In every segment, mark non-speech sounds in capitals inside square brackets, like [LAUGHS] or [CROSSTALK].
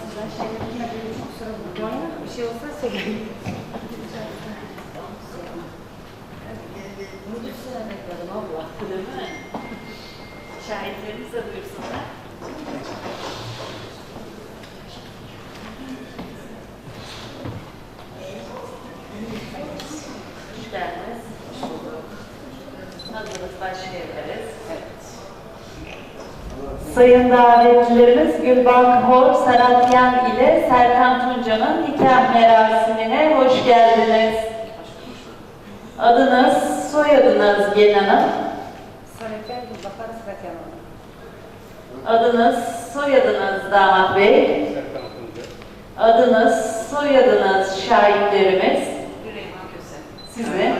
sizden şey yapayım. Benim çok sıra bulacağım. Bir şey olsa söyleyin. Müdür söylemekledim abla. Değil mi? Şahitlerimiz de buyursunlar. Hoş geldiniz. Hoş bulduk. Hazırız, başlayabiliriz. Evet. Sayın davetlilerimiz Gülbak Hor Saratyan ile Serkan Tunca'nın nikah merasimine hoş geldiniz. Adınız, soyadınız Gelin Hanım. Adınız, soyadınız Damat Bey. Adınız, soyadınız şahitlerimiz. Süleyman Köse. Sizi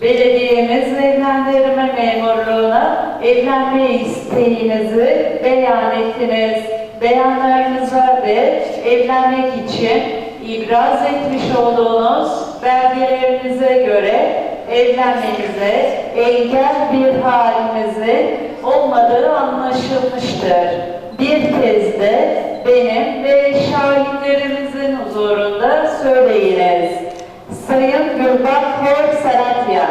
belediyemiz evlendirme memurluğuna evlenme isteğinizi beyan ettiniz. Beyanlarınıza ve evlenmek için ibraz etmiş olduğunuz belgelerinize göre evlenmenize engel bir halinizin olmadığı anlaşılmıştır. Bir kez de benim ve şahitlerimizin huzurunda söyleyiniz. Sayın Gülbak Hor Saratyan,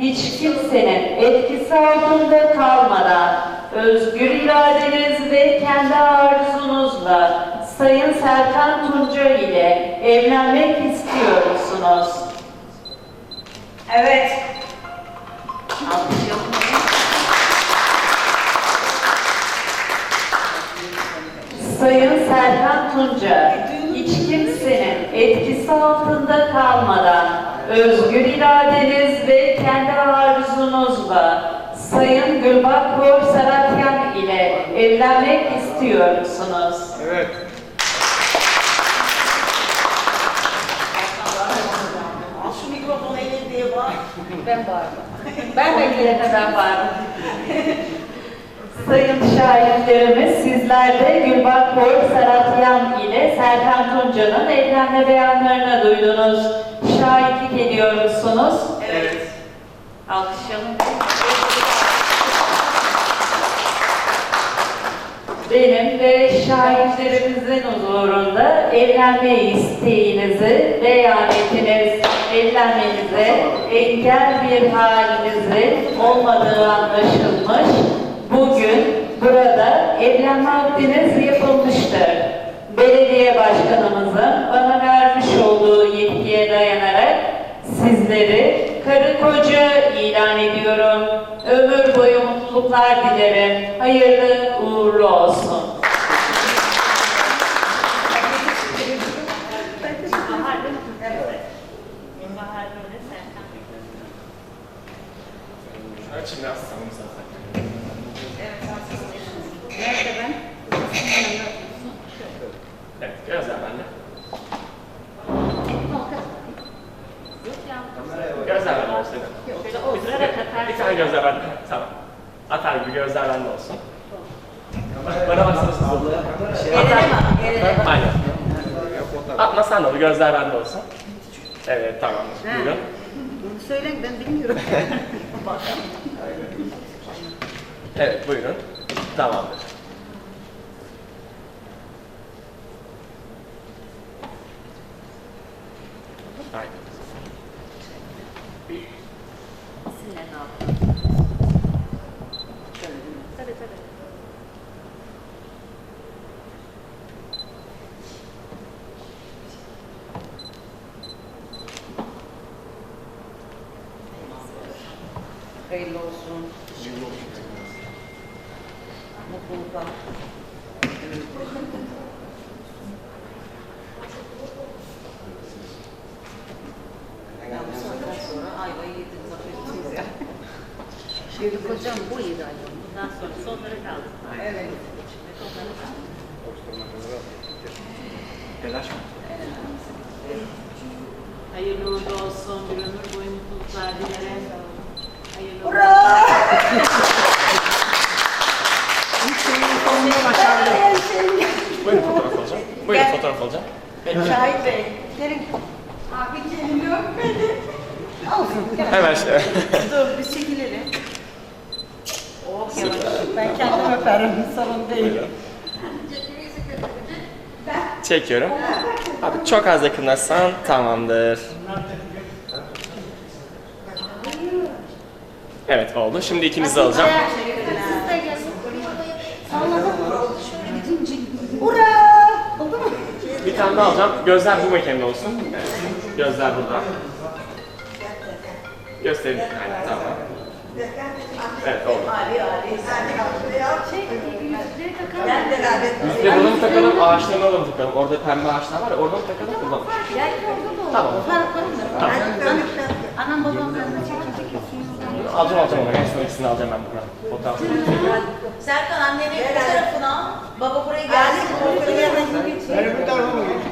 hiç kimsenin etkisi altında kalmadan özgür iradeniz ve kendi arzunuzla Sayın Serkan Tunca ile evlenmek istiyor musunuz? Evet. Sayın Serkan Tunca, hiç kimsenin etkisi altında kalmadan özgür iradeniz ve kendi arzunuzla Sayın Gülbak Kor Saratyan ile evlenmek istiyor musunuz? Evet. Şu mikrofonu eline diye bak. Ben bağırdım. Ben beklerine ben bağırdım. Sayın şahitlerimiz, sizler de Gülbak Kor Saratyan ile Serkan Tunca'nın evlenme beyanlarını duydunuz. Şahitlik ediyor musunuz? Evet. Alkışlayalım. Benim ve şahitlerimizin huzurunda evlenme isteğinizi beyan ettiniz. Evlenmenize engel bir halinizin olmadığı anlaşılmış. Bugün burada evlenme akdiniz yapılmıştır. Belediye başkanımızın bana vermiş olduğu yetkiye dayanarak sizleri karı koca ilan ediyorum. Ömür boyu mutluluklar dilerim. Hayırlı uğurlu olsun. Bahar değil mi? Evet. Bahar böyle Serkan Şuna Çin aslanım zaten. Evet. haklısın. Nerede ben? Evet, gözler bende. Yok ya. Gözler bende olsun. Şöyle oturarak atar. Bir tane gözler bende. Tamam. Gözler bende olsun. Bana baksana siz oldu. Eline bak. Eline bak. Aynen. Atmasan da olur, gözler bende olsun. Evet, tamam. Buyurun. Bunu söyle ben bilmiyorum. [LAUGHS] Evet, buyurun. Tamamdır. Aynen. Sizinle ne yapalım? Tabii tabii. Hayırlı olsun. Mutluluklar. Ya bu saatten sonra ayvayı yediniz affedersiniz ya. Şimdi kocam bu iyi galiba. Bundan sonra sonları kaldı. Evet. Sonları kaldı. Telaş mı? Hayırlı uğurlu olsun. Bir ömür boyu mutluluklar dilerim. Hurra! Buyurun fotoğraf alacağım. Buyurun fotoğraf alacağım. Şahit Bey, gelin. Abi gelin yok beni. Olsun. Hemen şey. Dur bir çekilelim. Oh yavaş. Ben kendim öperim. Sorun değil. Buyurun. Çekiyorum. Abi çok az yakınlaşsan tamamdır. Evet oldu. Şimdi ikinizi alacağım. De? Bir tane daha alacağım. Gözler bu mekanın olsun. Evet. Gözler burada. Gösterin. Aynen tamam. Evet oldu. Yüzde bunu mu takalım, ağaçlarına mı takalım? Orada pembe ağaçlar var ya, orada mı takalım, burada mı? Tamam. Ne? Anam babam benden çekecek. Alacağım alacağım onu. En son ikisini alacağım ben buradan. Fotoğrafını. Serkan anneni bu tarafına. Baba buraya gelsin. Sen öbür tarafa mı geç?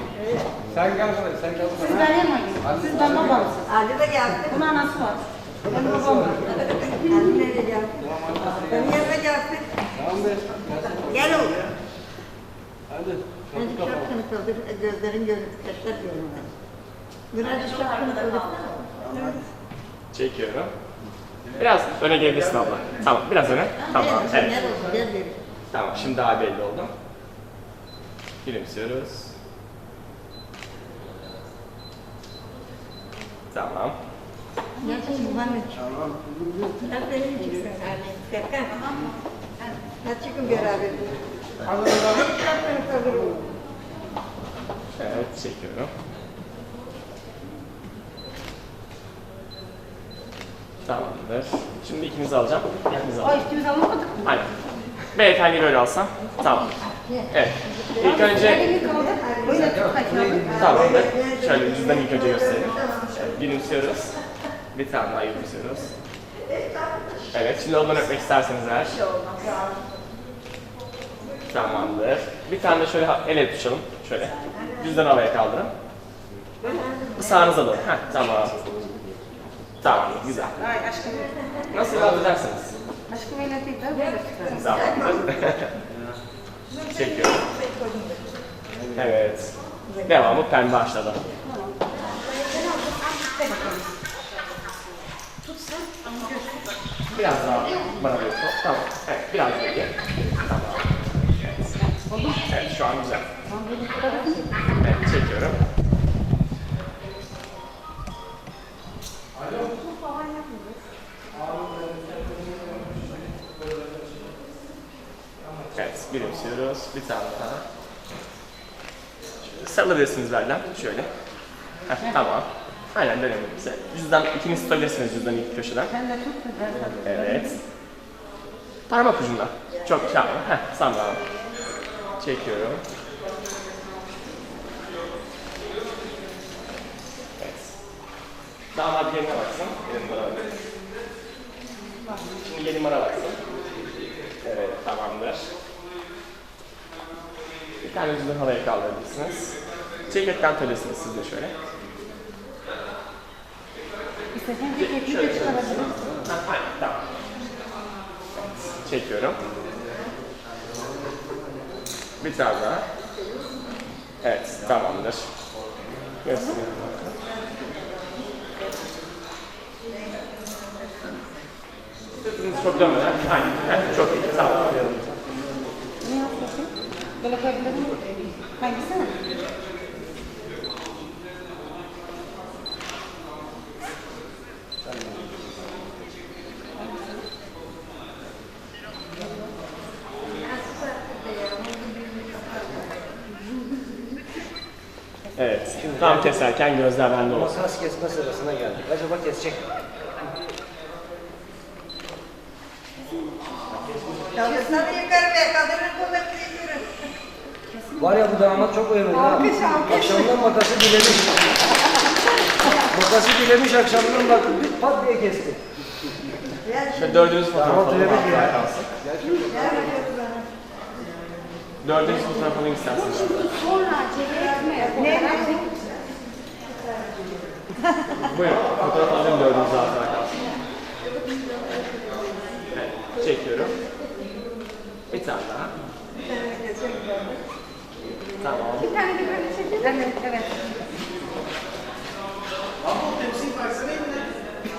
Sen gel buraya, sen gel buraya. Siz benim ayım. Siz ben babamsınız. Ali de geldi. Bunun anası var. Benim babam var. Ali nereye geldi? Benim yanıma gelsin. Tamam be. Gel oğlum. Hadi. Ben çok kınıkıldı. Gözlerin gözü kaşlar görünmez. Birazcık çok kınıkıldı. Çekiyorum. Biraz öne gelebilirsin abla. Tamam, biraz öne. Tamam, evet. Tamam, şimdi daha belli oldu. Gülümsüyoruz. Tamam. Nasıl bu bana? Tamam. benim için sen Ali. Serkan. Hadi çıkın beraber. Çok kınıkıldı. Evet, çekiyorum. Tamamdır. Şimdi ikinizi alacağım. İkinizi alacağım. üstümüzü alamadık mı? Aynen. Beyefendi böyle alsam. Tamam. Evet. İlk önce. Tamamdır. Şöyle yüzden ilk önce gösterelim. Evet, gülümsüyoruz. Bir tane daha gülümsüyoruz. Evet, şimdi ondan öpmek isterseniz eğer. Tamamdır. Bir tane de şöyle el ele tutuşalım. Şöyle. Yüzden havaya kaldırın. Sağınıza doğru. Heh, tamam. Tamam, güzel. Ay aşkım. Nasıl edersiniz? Aşkım öyle değil de böyle tutarım. Tamamdır. Çekiyorum. Evet. Devamı pembe aşağıda. Biraz daha bana doğru. Tamam. Evet, biraz daha gel. Tamam. Evet. Evet, şu an güzel. Evet, çekiyorum. Evet, gülümsüyoruz. Bir tane daha. Şöyle Sarılabilirsiniz benden. Şöyle. Heh, tamam. Aynen dönelim bize. Cüzdan, ikiniz tutabilirsiniz cüzdanı ilk köşeden. Sen de tut. Evet. Parmak ucunda. Çok tamam. Heh, tamam. Çekiyorum. Evet. Damat geline baksın. Gelin bana bakın. Şimdi gelin bana baksın. Evet, tamamdır. Bir tane yüzünü havaya kaldırabilirsiniz. Ceketten töresiniz siz de şöyle. İstesen ceketini de çıkarabilirsin. Ha, aynen, tamam. Evet, Çekiyorum. Bir tane daha. Evet, tamamdır. Göstereyim. Çok dönmeden. Aynen. Çok iyi. Ne yapıyorsun? Böyle koyabilir miyim? Hangisini? Evet. Tam keserken gözler bende olsun. Masaj kesme sırasına geldik. Acaba kesecek mi? Kaldırsana yukarı be. Kaldırın kollarını yukarı. Var ya bu damat çok uyanık ha. Akşamdan makası bilemiş. makası bilemiş akşamdan bak bir pat diye kesti. Şöyle dördüncü fotoğraf alalım. ederim. kalsın. Dördüncü fotoğraf alayım isterseniz. Buyurun. Fotoğraf alayım dördüncü hatta kalsın. Evet. Çekiyorum. Bir tane daha. Tamam. Bir tane de böyle çekin. Evet, evet.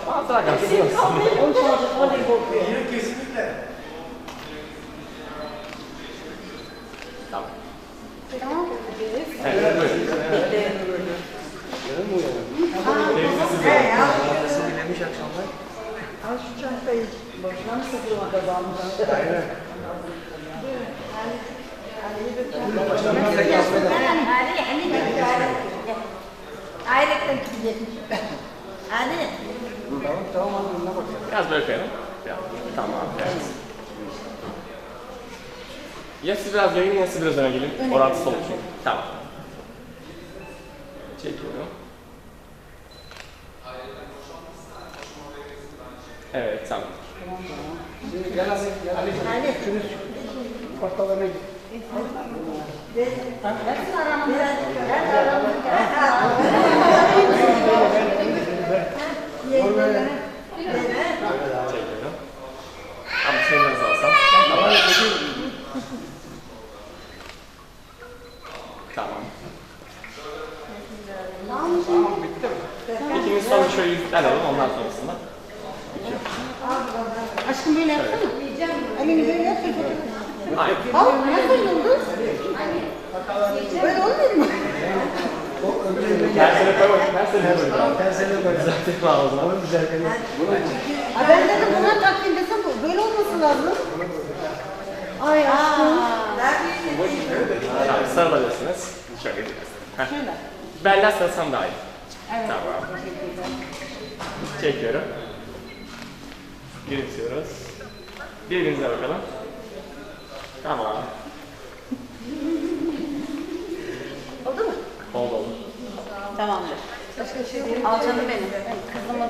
Hatıra kalsın. Tamam. Tamam. Evet, buyurun. Yarın mı uyanık? Makası bilemiş akşamdan. Al şu çantayı. Boşuna mı sıkılma kazanmış? Aynen. Ali'yi de çantayı. Başlarından tek asmeden. Ali, Ali de Hayretten gidecekmiş. Ali. Tamam tamam hadi önüne bak. Biraz böyle koyalım. Tamam. Evet. Ya siz biraz gelin ya siz biraz öne gelin. Orantısı olur çünkü. Tamam. Çekiyorum. Evet tamam. Şimdi gel hadi gel. Ali. Ali. Şunu ortalarına git. Tamam. Tamam. Bitti mi? İkimiz sonra şöyle yüzükler alalım ondan sonrasında. Aşkım böyle yapsana. Elini böyle yap. Hayır. Al, nasıl yıldız? Böyle olmuyor mu? Tersine koy bakayım. Tersine koy. Tamam tersine koy. Düzelteyim ağzına. Bunu düzeltelim. Bunu Ha, ben dedim buna takayım desem bu böyle olması lazım. Ay aşkım. Tamam, sarılabilirsiniz. Şöyle biraz. Heh. Benden sarılsam daha iyi. Tamam. Çekiyorum. Gülümsüyoruz. Birbirinize bakalım. Tamam. Oldu mu? Oldu oldu. Tamamdır. Başka bir şey değil. Al canım benim. Kızımı